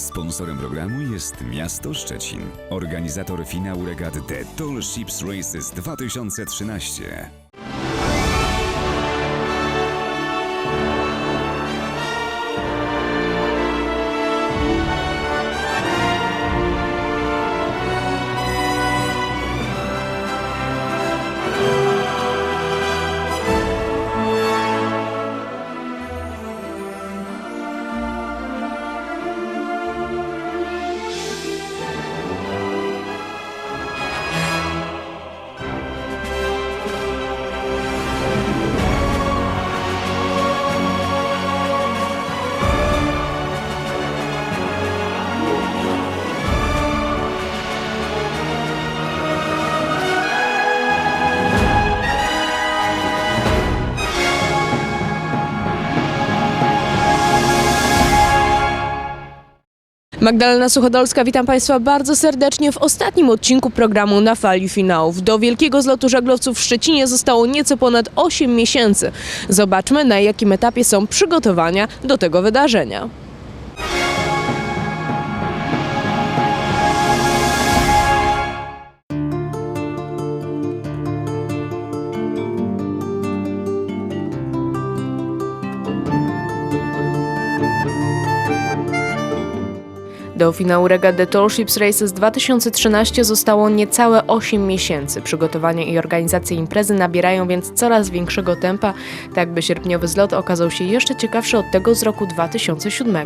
Sponsorem programu jest Miasto Szczecin, organizator finału regat The Tall Ships Races 2013. Magdalena Suchodolska, witam Państwa bardzo serdecznie w ostatnim odcinku programu Na Fali Finałów. Do wielkiego zlotu żaglowców w Szczecinie zostało nieco ponad 8 miesięcy. Zobaczmy, na jakim etapie są przygotowania do tego wydarzenia. Do finału regat The Tall Ships Races 2013 zostało niecałe 8 miesięcy. Przygotowania i organizacja imprezy nabierają więc coraz większego tempa, tak by sierpniowy zlot okazał się jeszcze ciekawszy od tego z roku 2007.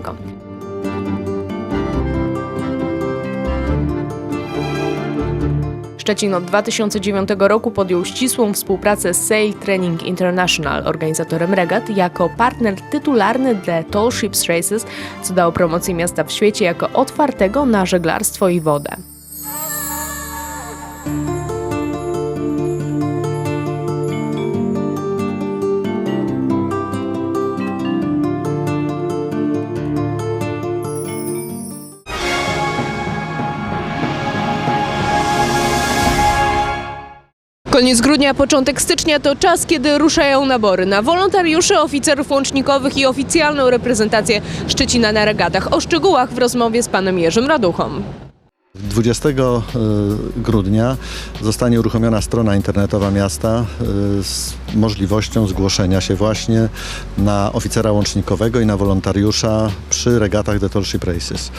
Szczecin od 2009 roku podjął ścisłą współpracę z Sail Training International, organizatorem regat, jako partner tytularny The Tall Ships Races, co dało promocję miasta w świecie jako otwartego na żeglarstwo i wodę. Koniec grudnia, początek stycznia to czas, kiedy ruszają nabory na wolontariuszy, oficerów łącznikowych i oficjalną reprezentację Szczecina na regatach. O szczegółach w rozmowie z panem Jerzym Raduchą. 20 grudnia zostanie uruchomiona strona internetowa miasta y, z możliwością zgłoszenia się właśnie na oficera łącznikowego i na wolontariusza przy regatach The Tall Ship Races.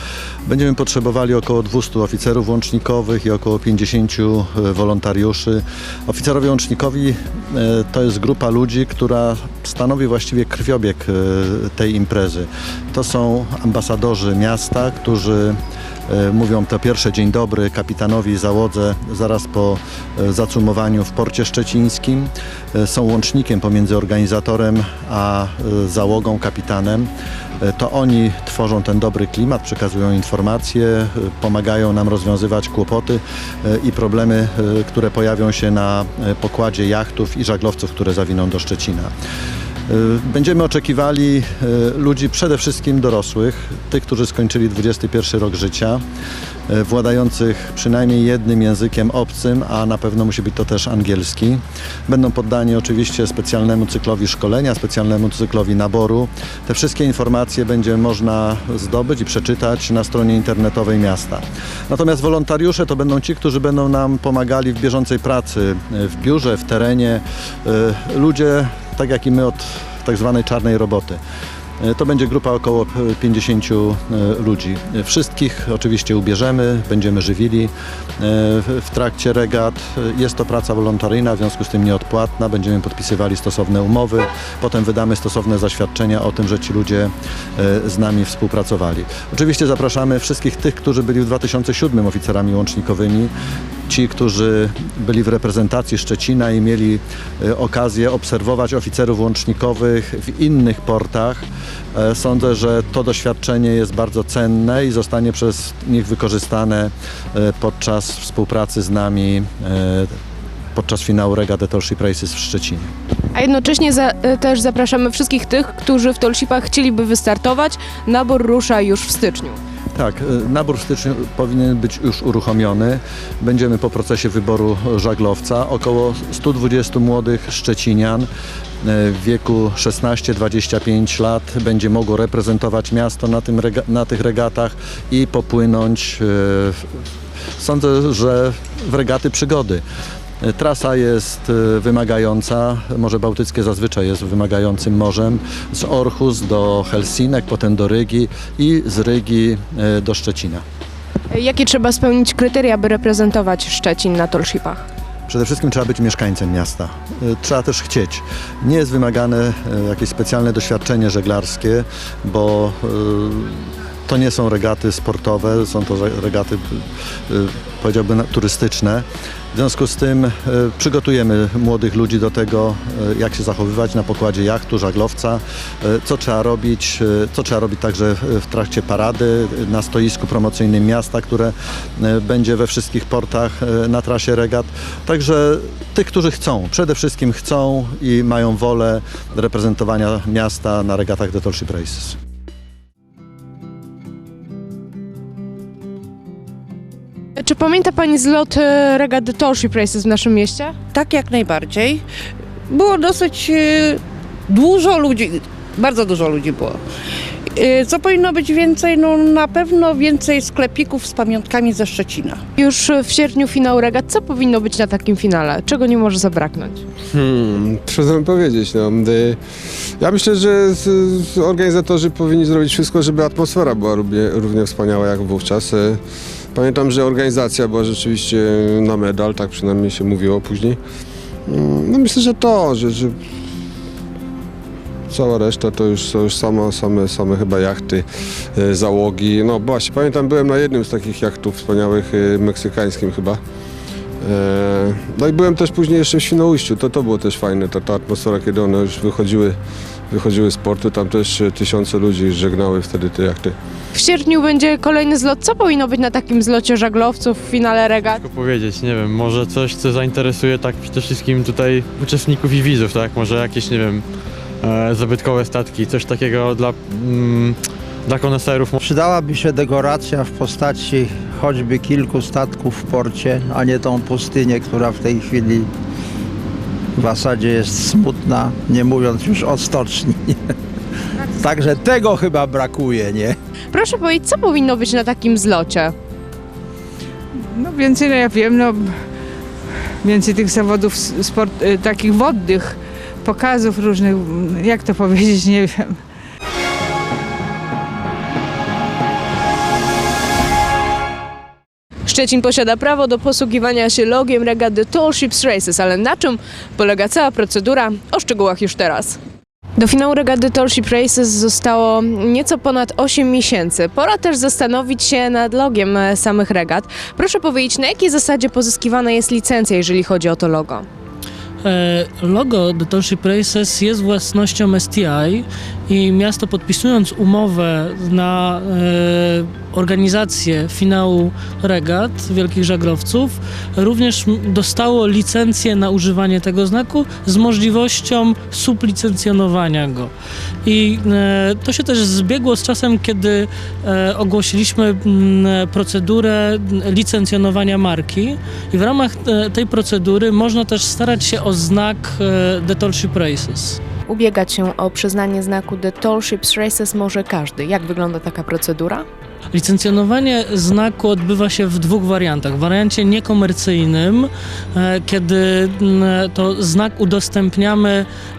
Będziemy potrzebowali około 200 oficerów łącznikowych i około 50 wolontariuszy. Oficerowie łącznikowi to jest grupa ludzi, która stanowi właściwie krwiobieg tej imprezy. To są ambasadorzy miasta, którzy E, Mówią to pierwsze dzień dobry kapitanowi i załodze zaraz po e, zacumowaniu w porcie szczecińskim. E, Są łącznikiem pomiędzy organizatorem a e, załogą, kapitanem. E, To oni tworzą ten dobry klimat, przekazują informacje, e, pomagają nam rozwiązywać kłopoty e, i problemy, e, które pojawią się na e, pokładzie jachtów i żaglowców, które zawiną do Szczecina. Y, Będziemy oczekiwali y, ludzi przede wszystkim dorosłych, tych, którzy skończyli 21 rok życia, y, władających przynajmniej jednym językiem obcym, a na pewno musi być to też angielski. Będą poddani oczywiście specjalnemu cyklowi szkolenia, specjalnemu cyklowi naboru. Te wszystkie informacje będzie można zdobyć i przeczytać na stronie internetowej miasta. Natomiast wolontariusze to będą ci, którzy będą nam pomagali w bieżącej pracy, w biurze, w terenie. Ludzie tak jak i my od tak zwanej czarnej roboty. E, To będzie grupa około e, 50 e, ludzi. E, Wszystkich oczywiście ubierzemy, będziemy żywili w trakcie regat. Jest to praca wolontaryjna, w związku z tym nieodpłatna. Będziemy podpisywali stosowne umowy, potem wydamy stosowne zaświadczenia o tym, że ci ludzie z nami współpracowali. Oczywiście zapraszamy wszystkich tych, którzy byli w 2007 oficerami łącznikowymi, ci, którzy byli w reprezentacji Szczecina i mieli e, okazję obserwować oficerów łącznikowych w innych portach. E, Sądzę, że to doświadczenie jest bardzo cenne i zostanie przez nich wykorzystane e, podczas współpracy z nami podczas finału Regat The Tall Ship Races w Szczecinie. A jednocześnie za, też zapraszamy wszystkich tych, którzy w Tolsipach chcieliby wystartować. Nabór rusza już w styczniu. Tak, y, nabór w styczniu powinien być już uruchomiony. Będziemy po procesie wyboru żaglowca. Około 120 młodych szczecinian y, w wieku 16-25 lat będzie mogło reprezentować miasto na, tym na tych regatach i popłynąć, y, sądzę, że w regaty przygody. Y, Trasa jest y, wymagająca, Morze Bałtyckie zazwyczaj jest wymagającym morzem, z Orchus do Helsinek, potem do Rygi i z Rygi y, do Szczecina. Jakie trzeba spełnić kryteria, by reprezentować Szczecin na Tollshipach? Przede wszystkim trzeba być mieszkańcem miasta. Trzeba też chcieć. Nie jest wymagane jakieś specjalne doświadczenie żeglarskie, bo to nie są regaty sportowe, są to re- regaty, y, powiedziałbym, turystyczne. W związku z tym y, przygotujemy młodych ludzi do tego, y, jak się zachowywać na pokładzie jachtu, żaglowca, co trzeba robić, co trzeba robić także w trakcie parady na stoisku promocyjnym miasta, które będzie we wszystkich portach na trasie regat. Także tych, którzy chcą, przede wszystkim chcą i mają wolę reprezentowania miasta na regatach The Tallship Races. Czy pamięta Pani zlot e, regat The Tollship Races w naszym mieście? Tak, jak najbardziej. Było dosyć e, dużo ludzi, bardzo dużo ludzi było. E, Co powinno być więcej? No na pewno więcej sklepików z pamiątkami ze Szczecina. Już w sierpniu finał regat. Co powinno być na takim finale? Czego nie może zabraknąć? Hmm, trudno mi powiedzieć. No. Y, Ja myślę, że z, z organizatorzy powinni zrobić wszystko, żeby atmosfera była równie, równie wspaniała jak wówczas. Y, Pamiętam, że organizacja była rzeczywiście na medal, tak przynajmniej się mówiło później. Mm, No myślę, że to, że, że cała reszta to już są już same, same, same chyba jachty, y, załogi. No właśnie, pamiętam, byłem na jednym z takich jachtów wspaniałych, y, meksykańskim chyba. E, No i byłem też później jeszcze w Świnoujściu, to, to było też fajne, ta, ta atmosfera, kiedy one już wychodziły, wychodziły z portu, tam też tysiące ludzi żegnały wtedy te jachty. W sierpniu będzie kolejny zlot. Co powinno być na takim zlocie żaglowców w finale regat? Ciężko powiedzieć, nie wiem, może coś, co zainteresuje tak przede wszystkim tutaj uczestników i widzów, tak? Może jakieś, nie wiem, e, zabytkowe statki, coś takiego dla, mm, dla koneserów. Przydałaby się dekoracja w postaci choćby kilku statków w porcie, a nie tą pustynię, która w tej chwili w zasadzie jest smutna, nie mówiąc już o stoczni. Także tego chyba brakuje, nie? Proszę powiedzieć, co powinno być na takim zlocie? No więcej, no ja wiem, no więcej tych zawodów sport, y, takich wodnych, pokazów różnych, jak to powiedzieć, nie wiem. Szczecin posiada prawo do posługiwania się logiem regat The Tall Ships Races, ale na czym polega cała procedura? O szczegółach już teraz. Do finału regat The Tall Ship Races zostało nieco ponad 8 miesięcy. Pora też zastanowić się nad logiem e, samych regat. Proszę powiedzieć, na jakiej zasadzie pozyskiwana jest licencja, jeżeli chodzi o to logo? E, Logo The Tollship Races jest własnością STI i miasto podpisując umowę na e, organizację finału regat Wielkich Żaglowców również dostało licencję na używanie tego znaku z możliwością sublicencjonowania go. I e, to się też zbiegło z czasem, kiedy e, ogłosiliśmy m, procedurę licencjonowania marki i w ramach e, tej procedury można też starać się o znak e, The Tollship Races. Ubiegać się o przyznanie znaku The Tall Ships Races może każdy. Jak wygląda taka procedura? Licencjonowanie znaku odbywa się w dwóch wariantach. W wariancie niekomercyjnym, e, kiedy m, to znak udostępniamy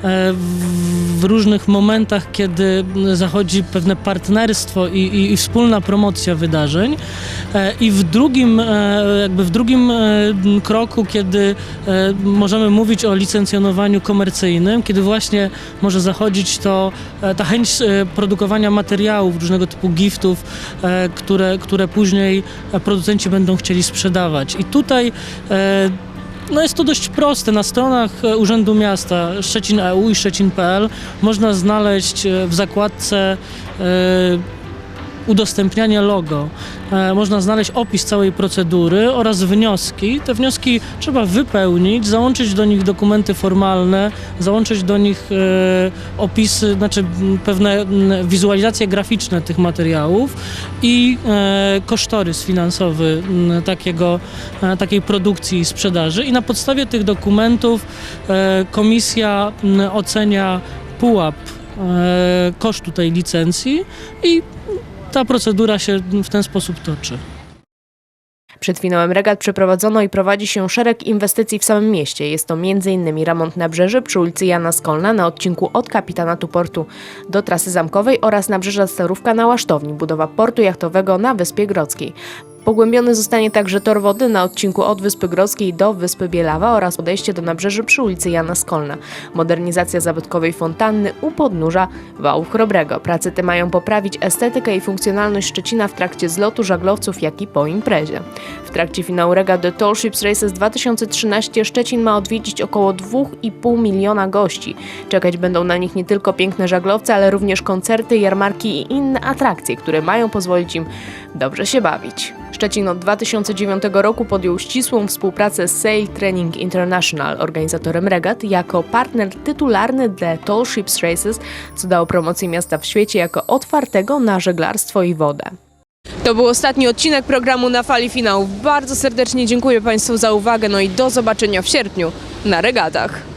e, w- różnych momentach, kiedy m, zachodzi pewne partnerstwo i, i, i wspólna promocja wydarzeń. E, I w drugim, jakby w drugim kroku, kiedy możemy mówić o licencjonowaniu komercyjnym, kiedy właśnie może zachodzić to ta chęć produkowania materiałów, różnego typu giftów, które, które później producenci będą chcieli sprzedawać. I tutaj e, no jest to dość proste. Na stronach e, Urzędu Miasta Szczecin EU i Szczecin.pl można znaleźć e, w zakładce udostępnianie logo. E, Można znaleźć opis całej procedury oraz wnioski. Te wnioski trzeba wypełnić, załączyć do nich dokumenty formalne, załączyć do nich e, opisy, znaczy pewne wizualizacje graficzne tych materiałów i e, kosztorys finansowy takiego, takiej produkcji i sprzedaży. I na podstawie tych dokumentów komisja ocenia pułap kosztu tej licencji i ta procedura się w ten sposób toczy. Przed finałem regat przeprowadzono i prowadzi się szereg inwestycji w samym mieście. Jest to m.in. remont nabrzeży przy ulicy Jana Skolna na odcinku od kapitanatu portu do trasy zamkowej oraz nabrzeża Starówka na Łasztowni, budowa portu jachtowego na Wyspie Grodzkiej. Pogłębiony zostanie także tor wody na odcinku od Wyspy Grodzkiej do Wyspy Bielawa oraz podejście do nabrzeży przy ulicy Jana Skolna. Modernizacja zabytkowej fontanny u podnóża Wału Chrobrego. Prace te mają poprawić estetykę i funkcjonalność Szczecina w trakcie zlotu żaglowców, jak i po imprezie. W trakcie finału regat The Tall Ships Races 2013 Szczecin ma odwiedzić około 2,5 miliona gości. Czekać będą na nich nie tylko piękne żaglowce, ale również koncerty, jarmarki i inne atrakcje, które mają pozwolić im dobrze się bawić. Szczecin od 2009 roku podjął ścisłą współpracę z Sail Training International, organizatorem regat, jako partner tytularny The Tall Ships Races, co dało promocję miasta w świecie jako otwartego na żeglarstwo i wodę. To był ostatni odcinek programu na fali finałów. Bardzo serdecznie dziękuję Państwu za uwagę, no i do zobaczenia w sierpniu na regatach.